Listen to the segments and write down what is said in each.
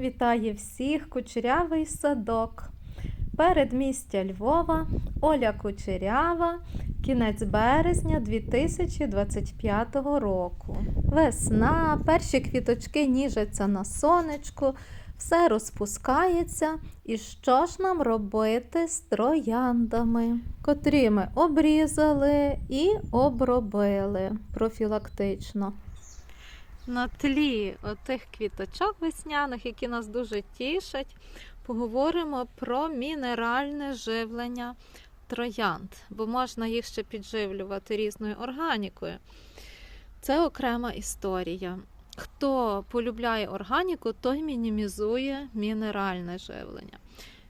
Вітає всіх кучерявий садок. Передмістя Львова, Оля Кучерява, кінець березня 2025 року. Весна, перші квіточки ніжаться на сонечку, все розпускається. І що ж нам робити з трояндами, котрі ми обрізали і обробили профілактично. На тлі отих квіточок весняних, які нас дуже тішать, поговоримо про мінеральне живлення троянд, бо можна їх ще підживлювати різною органікою. Це окрема історія. Хто полюбляє органіку, той мінімізує мінеральне живлення.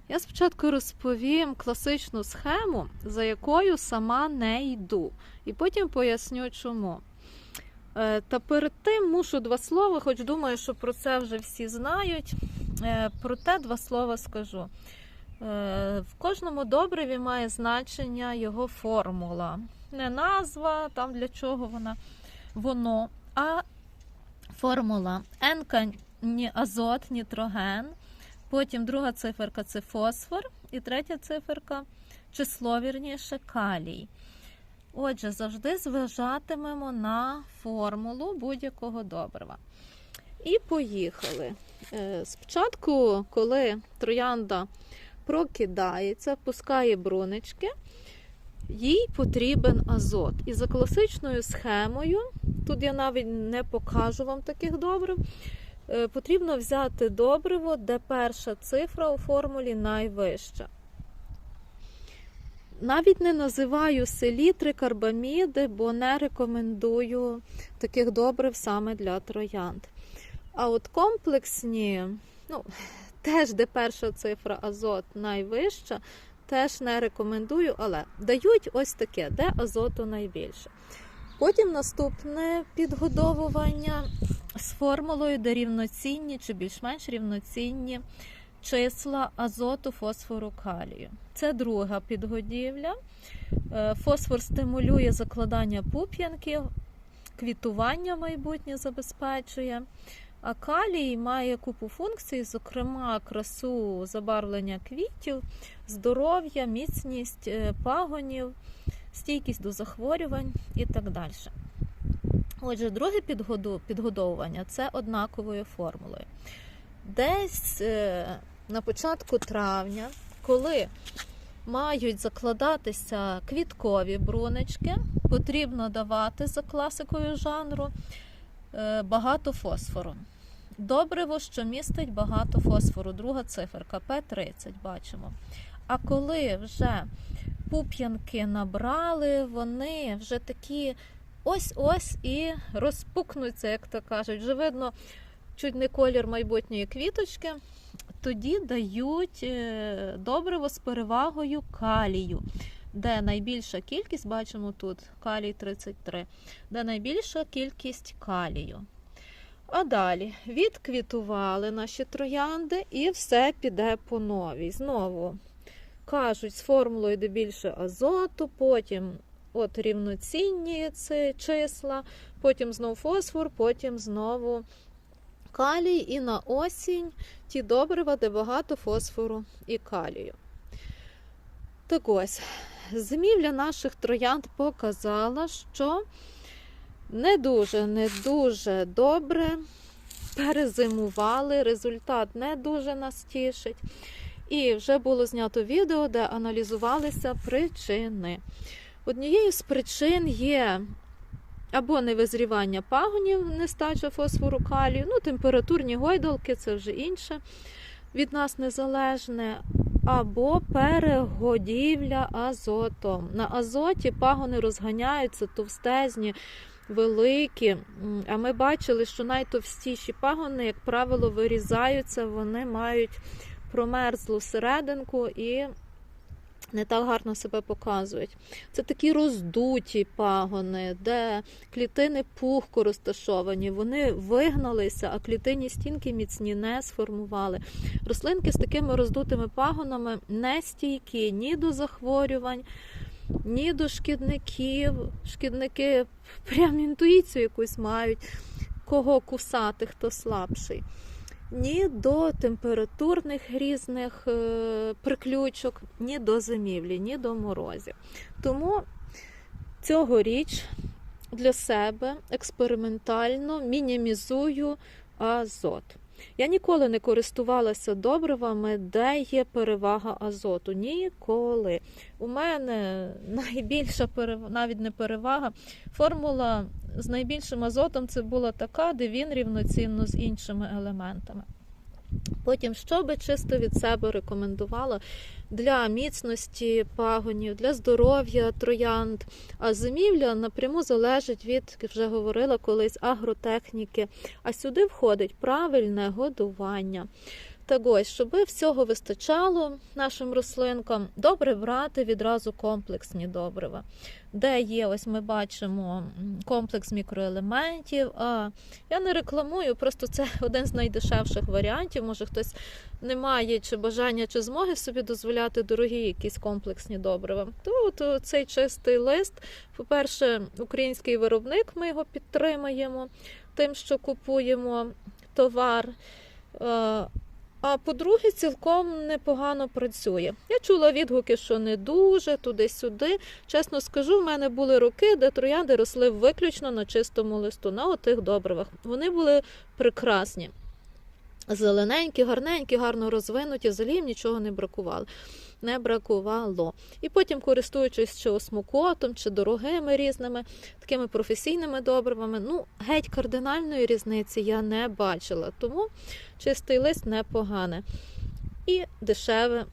Я спочатку розповім класичну схему, за якою сама не йду, і потім поясню, чому. Е, Та перед тим мушу два слова, хоч думаю, що про це вже всі знають. Е, Проте два слова скажу. Е, В кожному добриві має значення його формула. Не назва, там для чого вона воно, а формула N азот, нітроген. Потім друга циферка це фосфор, і третя циферка число, вірніше, калій. Отже, завжди зважатимемо на формулу будь-якого добрива. І поїхали. Е, Спочатку, коли троянда прокидається, пускає брунички, їй потрібен азот. І за класичною схемою, тут я навіть не покажу вам таких добрив, е, потрібно взяти добриво, де перша цифра у формулі найвища. Навіть не називаю селітри, карбаміди, бо не рекомендую таких добрив саме для троянд. А от комплексні, ну, теж де перша цифра азот найвища, теж не рекомендую, але дають ось таке, де азоту найбільше. Потім наступне підгодовування з формулою, де рівноцінні чи більш-менш рівноцінні числа азоту, фосфору, калію. Це друга підгодівля. Е, Фосфор стимулює закладання пуп'янків, квітування майбутнє забезпечує. А калій має купу функцій, зокрема, красу забарвлення квітів, здоров'я, міцність е, пагонів, стійкість до захворювань і так далі. Отже, друге підгодовування це однаковою формулою. Десь е, на початку травня, коли мають закладатися квіткові брунички, потрібно давати за класикою жанру е, багато фосфору. Добриво, що містить багато фосфору, друга циферка П30, бачимо. А коли вже пуп'янки набрали, вони вже такі ось-ось і розпукнуться, як то кажуть. Вже видно чуть не колір майбутньої квіточки. Тоді дають е, добриво з перевагою калію, де найбільша кількість, бачимо тут калій 33, де найбільша кількість калію. А далі відквітували наші троянди і все піде по новій. Знову кажуть, з формулою де більше азоту, потім от рівноцінні ці числа, потім знову фосфор, потім знову калій, і на осінь ті добрива, де багато фосфору і калію. Так ось, зимівля наших троянд показала, що не дуже, не дуже добре перезимували, результат не дуже нас тішить. І вже було знято відео, де аналізувалися причини. Однією з причин є або невизрівання пагонів, нестача фосфору калію, ну, температурні гойдалки це вже інше від нас незалежне, або перегодівля азотом. На азоті пагони розганяються товстезні, великі. А ми бачили, що найтовстіші пагони, як правило, вирізаються, вони мають промерзлу серединку і не так гарно себе показують. Це такі роздуті пагони, де клітини пухко розташовані, вони вигналися, а клітинні стінки міцні не сформували. Рослинки з такими роздутими пагонами не стійкі ні до захворювань, ні до шкідників. Шкідники прям інтуїцію якусь мають, кого кусати, хто слабший. Ні до температурних різних е, приключок, ні до зимівлі, ні до морозів. Тому цьогоріч для себе експериментально мінімізую азот. Я ніколи не користувалася добривами, де є перевага азоту. Ніколи. У мене найбільша перевага, навіть не перевага. Формула з найбільшим азотом це була така, де він рівноцінно з іншими елементами. Потім, що би чисто від себе рекомендувала для міцності пагонів, для здоров'я троянд. А зимівля напряму залежить від, як вже говорила колись, агротехніки. А сюди входить правильне годування. Так щоб всього вистачало нашим рослинкам, добре брати відразу комплексні добрива. Де є, ось ми бачимо комплекс мікроелементів. Я не рекламую, просто це один з найдешевших варіантів. Може хтось не має чи бажання, чи змоги собі дозволяти дорогі якісь комплексні добрива. То цей чистий лист, по-перше, український виробник, ми його підтримаємо тим, що купуємо товар. А по-друге, цілком непогано працює. Я чула відгуки, що не дуже, туди-сюди. Чесно скажу, в мене були роки, де троянди росли виключно на чистому листу, на отих добривах. Вони були прекрасні. Зелененькі, гарненькі, гарно розвинуті, взагалі нічого не бракувало. Не бракувало. І потім, користуючись чи осмокотом, чи дорогими різними такими професійними добривами, ну, геть кардинальної різниці я не бачила. Тому чистий лист непогане. І дешеве,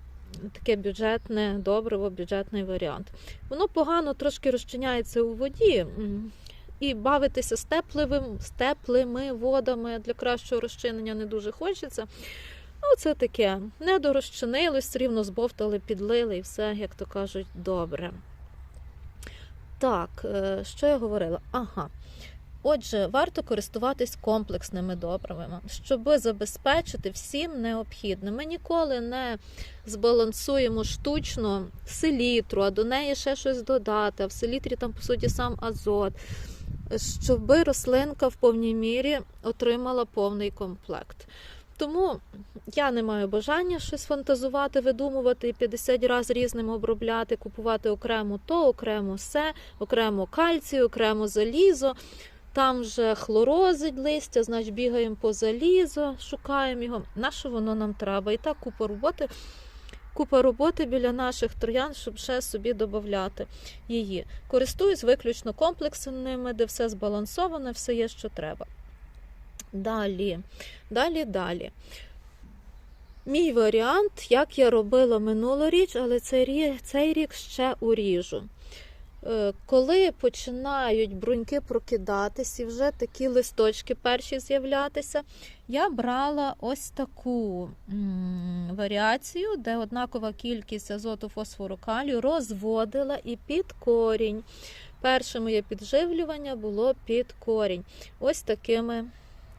таке бюджетне добриво, бюджетний варіант. Воно погано трошки розчиняється у воді. І бавитися з теплими, з теплими водами для кращого розчинення не дуже хочеться. Ну, це таке. Не дорозчинилось, рівно збовтали, підлили і все, як то кажуть, добре. Так, е, що я говорила? Ага. Отже, варто користуватись комплексними добривами, щоб забезпечити всім необхідним. Ми ніколи не збалансуємо штучно селітру, а до неї ще щось додати. А в селітрі там, по суті, сам азот щоб рослинка в повній мірі отримала повний комплект. Тому я не маю бажання щось фантазувати, видумувати і 50 разів різним обробляти, купувати окремо то, окремо все, окремо кальцію, окремо залізо. Там вже хлорозить листя, значить бігаємо по залізо, шукаємо його. На що воно нам треба? І так купа роботи купа роботи біля наших троян, щоб ще собі додати її. Користуюсь виключно комплексними, де все збалансоване, все є, що треба. Далі, далі, далі. Мій варіант, як я робила минулоріч, але цей рік, цей рік ще уріжу. Е, коли починають бруньки прокидатись і вже такі листочки перші з'являтися, я брала ось таку варіацію, де однакова кількість азоту фосфору калію розводила і під корінь. Перше моє підживлювання було під корінь. Ось такими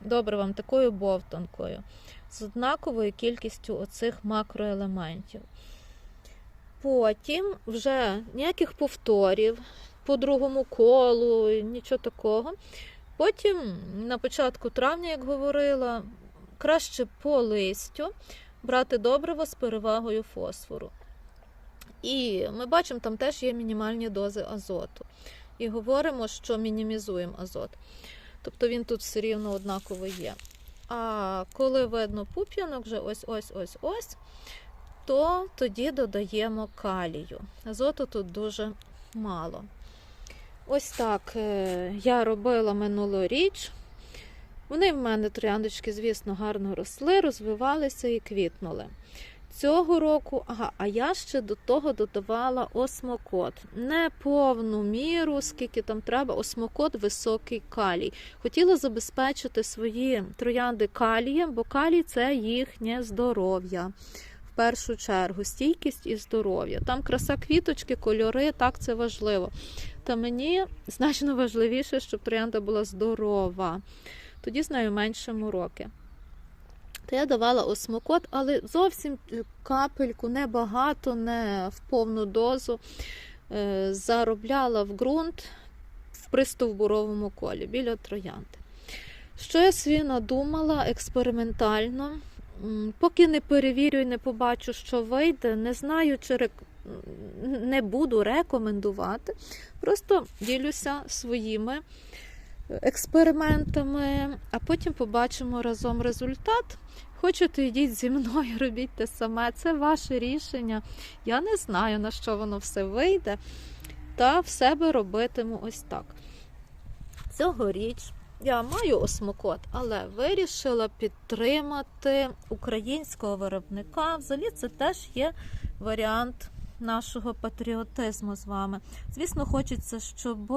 добривом, такою бовтанкою, з однаковою кількістю оцих макроелементів. Потім вже ніяких повторів по другому колу, нічого такого. Потім, на початку травня, як говорила, краще по листю брати добриво з перевагою фосфору. І ми бачимо, там теж є мінімальні дози азоту. І говоримо, що мінімізуємо азот. Тобто він тут все рівно однаково є. А коли видно пуп'янок, вже ось-ось-ось-ось, то тоді додаємо калію. Азоту тут дуже мало. Ось так е, я робила минулоріч. Вони в мене трояндочки, звісно, гарно росли, розвивалися і квітнули. Цього року, ага, а я ще до того додавала осмокот. Не повну міру, скільки там треба, осмокот високий калій. Хотіла забезпечити свої троянди калієм, бо калій це їхнє здоров'я першу чергу стійкість і здоров'я. Там краса квіточки, кольори, так це важливо. Та мені значно важливіше, щоб троянда була здорова. Тоді з нею менше мороки. То я давала осмокот, але зовсім капельку, небагато, не в повну дозу. Е, заробляла в ґрунт в пристовбуровому колі біля троянди. Що я собі надумала експериментально. Поки не перевірю і не побачу, що вийде, не знаю, чи рек... не буду рекомендувати. Просто ділюся своїми експериментами, а потім побачимо разом результат. Хочете, йдіть зі мною, робіть те саме. Це ваше рішення. Я не знаю, на що воно все вийде. Та в себе робитиму ось так. Цьогоріч я маю осмокот, але вирішила підтримати українського виробника. Взагалі, це теж є варіант нашого патріотизму з вами. Звісно, хочеться, щоб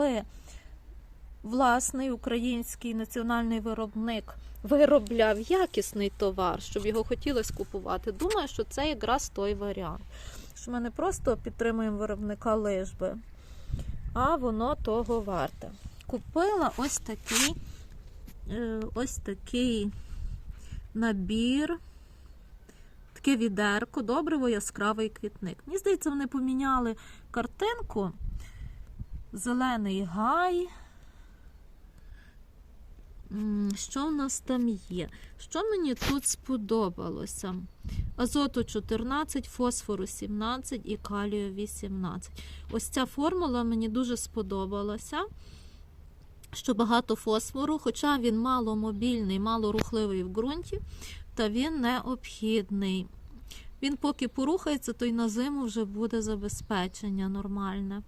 власний український національний виробник виробляв якісний товар, щоб його хотілося купувати. Думаю, що це якраз той варіант. Що ми не просто підтримуємо виробника лижби, а воно того варте. Купила ось такий, ось такий набір, таке відерко, добриво яскравий квітник. Мені здається, вони поміняли картинку. Зелений гай. Що в нас там є? Що мені тут сподобалося? Азоту 14, фосфору 17 і калію 18. Ось ця формула мені дуже сподобалася. Що багато фосфору, хоча він маломобільний, малорухливий мало рухливий в ґрунті, та він необхідний. Він поки порухається, то й на зиму вже буде забезпечення нормальне.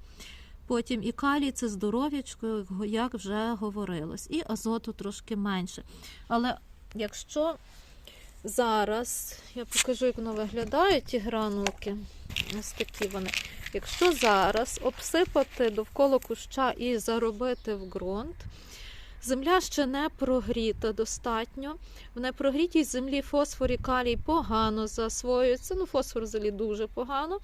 Потім і калій це здоров'ячко, як вже говорилось, і азоту трошки менше. Але якщо зараз, я покажу, як воно виглядає, ті гранулки, ось такі вони. Якщо зараз обсипати довкола куща і заробити в ґрунт, земля ще не прогріта достатньо. В непрогрітій землі фосфор і калій погано засвоюються. Ну, фосфор взагалі дуже погано,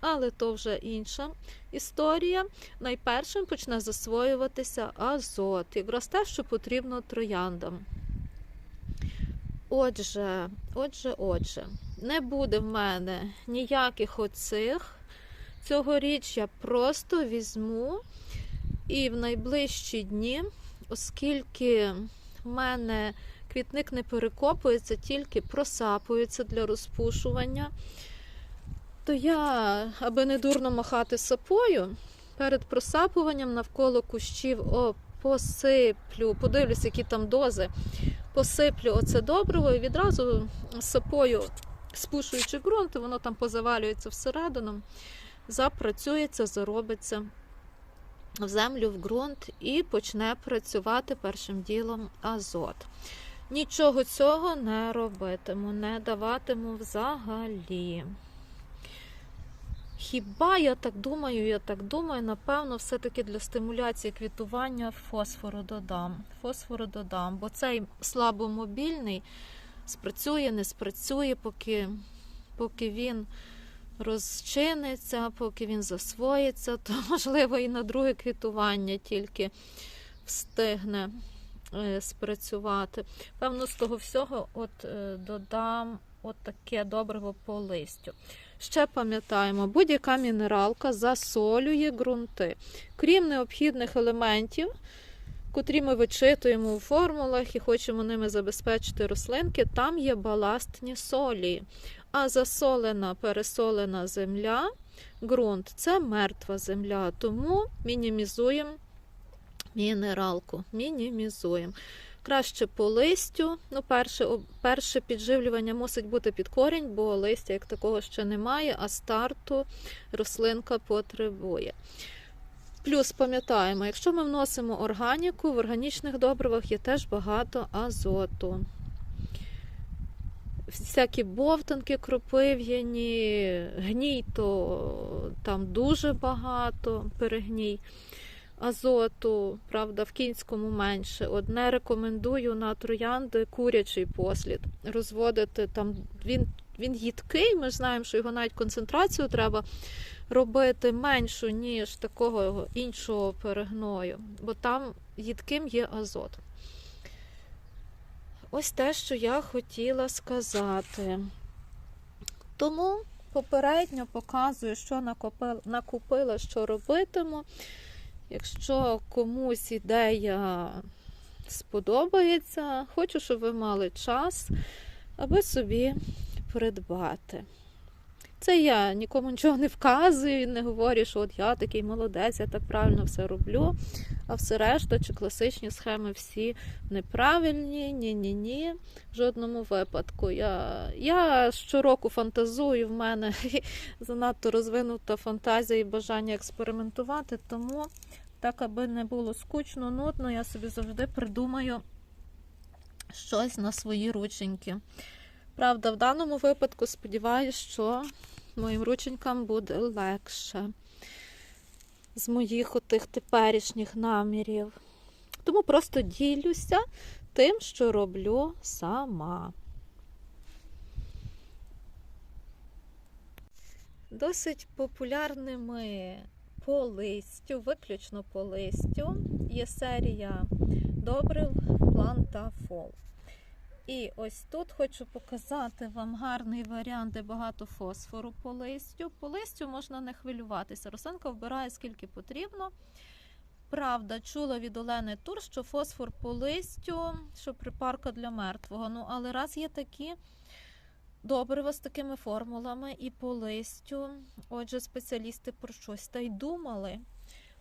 але то вже інша історія. Найпершим почне засвоюватися азот, якраз те, що потрібно трояндам. Отже, отже, отже, не буде в мене ніяких оцих. Цьогоріч я просто візьму і в найближчі дні, оскільки в мене квітник не перекопується, тільки просапується для розпушування, то я, аби не дурно махати сапою, перед просапуванням навколо кущів посиплю, подивлюсь, які там дози, посиплю оце добриво і відразу сапою, спушуючи ґрунт, воно там позавалюється всередину запрацюється, заробиться в землю, в ґрунт і почне працювати першим ділом азот. Нічого цього не робитиму, не даватиму взагалі. Хіба я так думаю, я так думаю, напевно, все-таки для стимуляції квітування фосфору додам. Фосфору додам, бо цей слабомобільний спрацює, не спрацює, поки, поки він розчиниться, поки він засвоїться, то можливо і на друге квітування тільки встигне е, спрацювати. Певно, з того всього от е, додам от таке добриво по листю. Ще пам'ятаємо, будь-яка мінералка засолює ґрунти. Крім необхідних елементів, котрі ми вичитуємо у формулах і хочемо ними забезпечити рослинки, там є баластні солі. А засолена, пересолена земля, ґрунт це мертва земля, тому мінімізуємо мінералку. Мінімізуємо. Краще по листю. Ну, перше, перше підживлювання мусить бути під корінь, бо листя як такого ще немає, а старту рослинка потребує. Плюс пам'ятаємо, якщо ми вносимо органіку, в органічних добривах є теж багато азоту всякі бовтанки кропив'яні, гній, то там дуже багато перегній. Азоту, правда, в кінському менше. Одне рекомендую на троянди курячий послід. Розводити там він він їдкий, ми знаємо, що його навіть концентрацію треба робити меншу, ніж такого іншого перегною, бо там їдким є азот. Ось те, що я хотіла сказати. Тому попередньо показую, що накупила, накупила, що робитиму. Якщо комусь ідея сподобається. Хочу, щоб ви мали час, аби собі придбати. Це я нікому нічого не вказую, не говорю, що от я такий молодець, я так правильно все роблю. А все решта, чи класичні схеми всі неправильні, ні-ні-ні. В жодному випадку. Я, я щороку фантазую, в мене занадто розвинута фантазія і бажання експериментувати, тому так, аби не було скучно, нудно, я собі завжди придумаю щось на свої рученьки. Правда, в даному випадку сподіваюся, що моїм рученькам буде легше з моїх отих теперішніх намірів. Тому просто ділюся тим, що роблю сама. Досить популярними по листю, виключно по листю, є серія добрив план та фол. І ось тут хочу показати вам гарний варіант, де багато фосфору по листю. По листю можна не хвилюватися. Рослинка вбирає скільки потрібно. Правда, чула від Олени Тур, що фосфор по листю, що припарка для мертвого. Ну, але раз є такі добрива з такими формулами і по листю. Отже, спеціалісти про щось та й думали.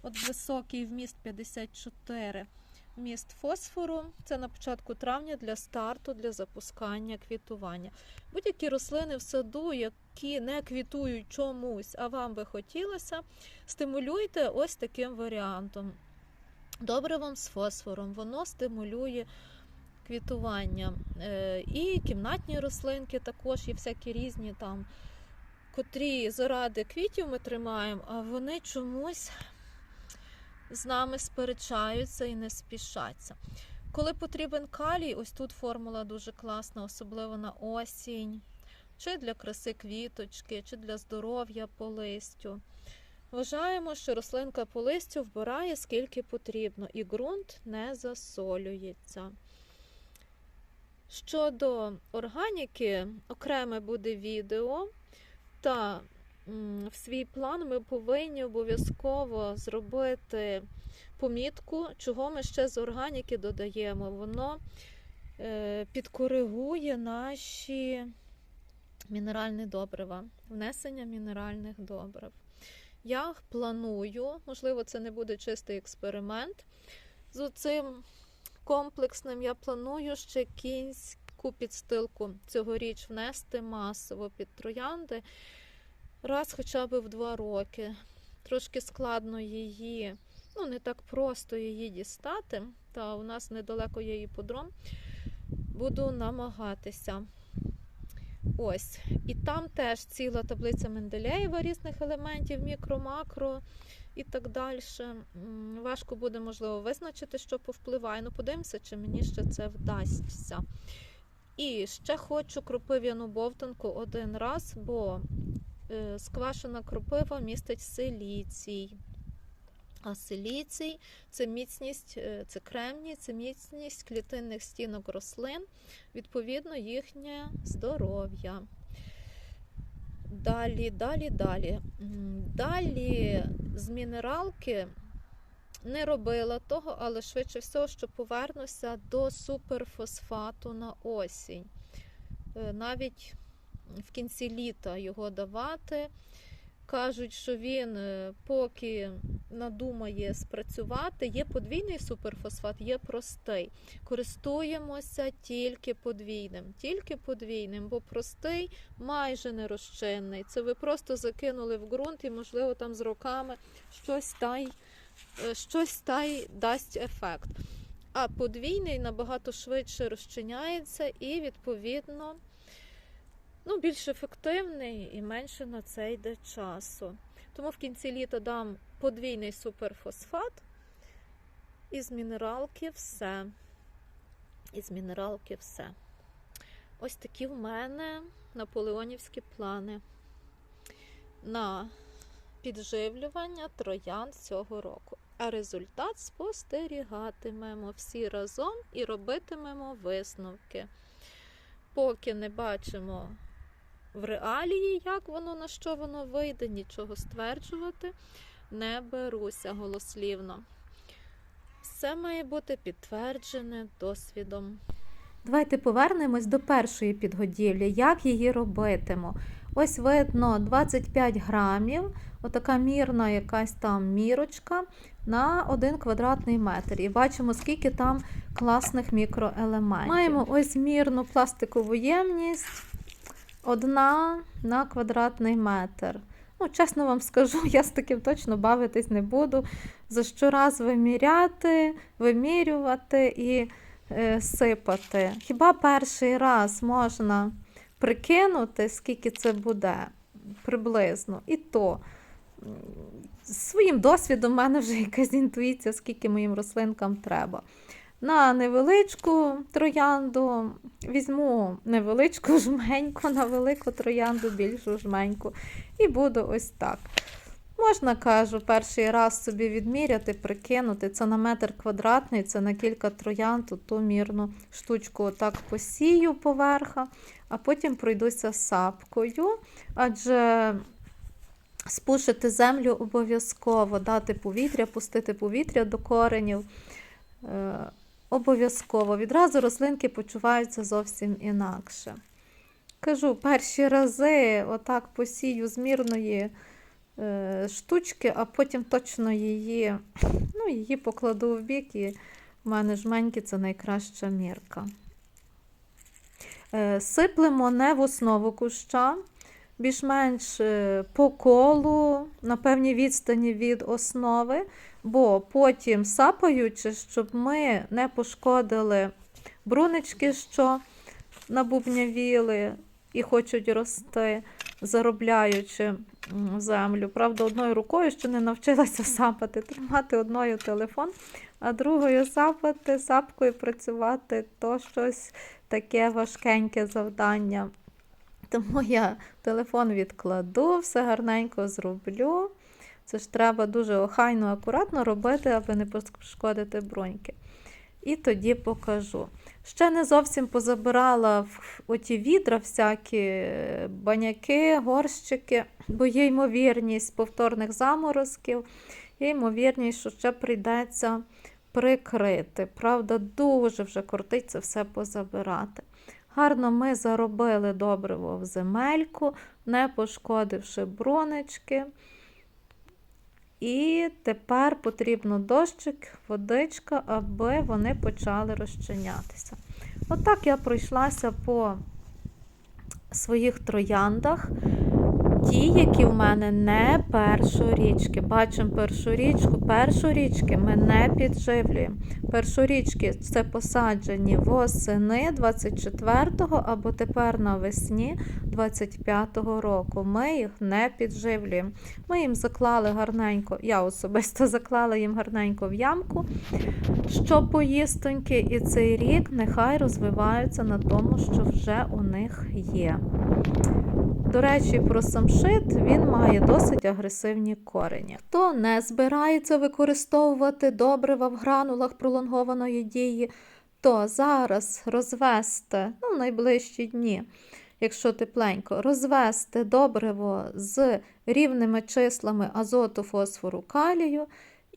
От високий вміст 54 вміст фосфору. Це на початку травня для старту, для запускання квітування. Будь-які рослини в саду, які не квітують чомусь, а вам би хотілося, стимулюйте ось таким варіантом. Добре вам з фосфором, воно стимулює квітування. Е, І кімнатні рослинки також є всякі різні там, котрі заради квітів ми тримаємо, а вони чомусь з нами сперечаються і не спішаться. Коли потрібен калій, ось тут формула дуже класна, особливо на осінь, чи для краси квіточки, чи для здоров'я по листю. Вважаємо, що рослинка по листю вбирає скільки потрібно, і ґрунт не засолюється. Щодо органіки, окреме буде відео, та в свій план ми повинні обов'язково зробити помітку, чого ми ще з органіки додаємо. Воно е, підкоригує наші мінеральні добрива, внесення мінеральних добрив. Я планую, можливо, це не буде чистий експеримент. З цим комплексним я планую ще кінську підстилку цьогоріч внести масово під троянди раз хоча б в два роки. Трошки складно її, ну не так просто її дістати, та у нас недалеко є іподром. Буду намагатися. Ось. І там теж ціла таблиця Менделєєва різних елементів, мікро, макро і так далі. Важко буде, можливо, визначити, що повпливає. Ну, подивимося, чи мені ще це вдасться. І ще хочу кропив'яну бовтанку один раз, бо сквашена кропива містить силіцій. А силіцій це міцність, е, це кремній, це міцність клітинних стінок рослин, відповідно, їхнє здоров'я. Далі, далі, далі. Далі з мінералки не робила того, але швидше всього, що повернуся до суперфосфату на осінь. Е, навіть в кінці літа його давати. Кажуть, що він е, поки надумає спрацювати, є подвійний суперфосфат, є простий. Користуємося тільки подвійним, тільки подвійним, бо простий майже не розчинний. Це ви просто закинули в ґрунт і, можливо, там з роками щось та й, е, щось та й дасть ефект. А подвійний набагато швидше розчиняється і, відповідно, ну, більш ефективний і менше на це йде часу. Тому в кінці літа дам подвійний суперфосфат. Із мінералки все. Із мінералки все. Ось такі в мене наполеонівські плани на підживлювання троян цього року. А результат спостерігатимемо всі разом і робитимемо висновки. Поки не бачимо в реалії, як воно, на що воно вийде, нічого стверджувати не беруся голослівно. Все має бути підтверджене досвідом. Давайте повернемось до першої підгодівлі. Як її робитимо? Ось видно 25 грамів, отака мірна якась там мірочка на 1 квадратний метр. І бачимо, скільки там класних мікроелементів. Маємо ось мірну пластикову ємність, одна на квадратний метр. Ну, чесно вам скажу, я з таким точно бавитись не буду. За щораз виміряти, вимірювати і е, сипати. Хіба перший раз можна прикинути, скільки це буде приблизно. І то своїм досвідом в мене вже якась інтуїція, скільки моїм рослинкам треба. На невеличку троянду візьму невеличку жменьку, на велику троянду більшу жменьку. І буду ось так. Можна, кажу, перший раз собі відміряти, прикинути. Це на метр квадратний, це на кілька троянд, ту мірну штучку отак посію поверха, а потім пройдуся сапкою. Адже спушити землю обов'язково, дати повітря, пустити повітря до коренів. Обов'язково. Відразу рослинки почуваються зовсім інакше. Кажу, перші рази отак посію з мірної е, штучки, а потім точно її, ну, її покладу в бік, і в мене жменьки це найкраща мірка. Е, сиплемо не в основу куща, більш-менш е, по колу, на певній відстані від основи, бо потім сапаючи, щоб ми не пошкодили брунички, що набубнявіли і хочуть рости, заробляючи землю. Правда, одною рукою ще не навчилася сапати, тримати одною телефон, а другою сапати, сапкою працювати то щось таке важкеньке завдання. Тому я телефон відкладу, все гарненько зроблю. Це ж треба дуже охайно, акуратно робити, аби не пошкодити броньки. І тоді покажу. Ще не зовсім позабирала в оті відра, всякі баняки, горщики, бо є ймовірність повторних заморозків, є ймовірність, що ще прийдеться прикрити. Правда, дуже вже кортить все позабирати. Гарно ми заробили добриво в земельку, не пошкодивши бронечки. І тепер потрібно дощик, водичка, аби вони почали розчинятися. Отак я пройшлася по своїх трояндах. Ті, які в мене не першорічки. Бачимо першорічку. Першорічки ми не підживлюємо. Першорічки це посаджені восени 24-го або тепер навесні 25-го року. Ми їх не підживлюємо. Ми їм заклали гарненько, я особисто заклала їм гарненько в ямку, що поїстоньки, і цей рік нехай розвиваються на тому, що вже у них є. До речі, про самшит він має досить агресивні корені. Хто не збирається використовувати добрива в гранулах пролонгованої дії, то зараз розвести ну, в найближчі дні, якщо тепленько, розвести добриво з рівними числами азоту, фосфору, калію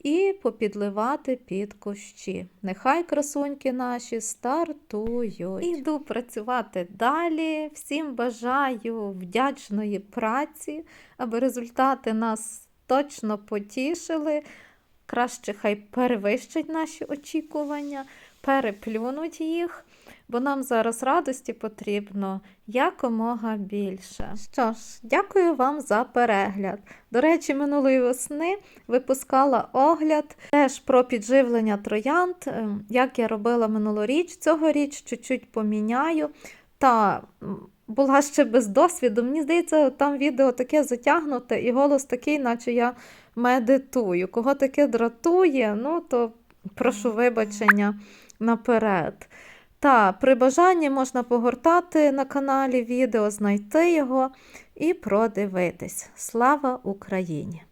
і попідливати під кущі. Нехай красуньки наші стартують. Іду працювати далі. Всім бажаю вдячної праці, аби результати нас точно потішили. Краще хай перевищать наші очікування, переплюнуть їх, бо нам зараз радості потрібно якомога більше. Що ж, дякую вам за перегляд. До речі, минулої весни випускала огляд теж про підживлення троянд, ем, як я робила минулоріч. Цьогоріч чуть-чуть поміняю. Та була ще без досвіду. Мені здається, там відео таке затягнуте, і голос такий, наче я медитую. Кого таке дратує, ну то прошу вибачення наперед. Та при бажанні можна погортати на каналі відео, знайти його і продивитись. Слава Україні!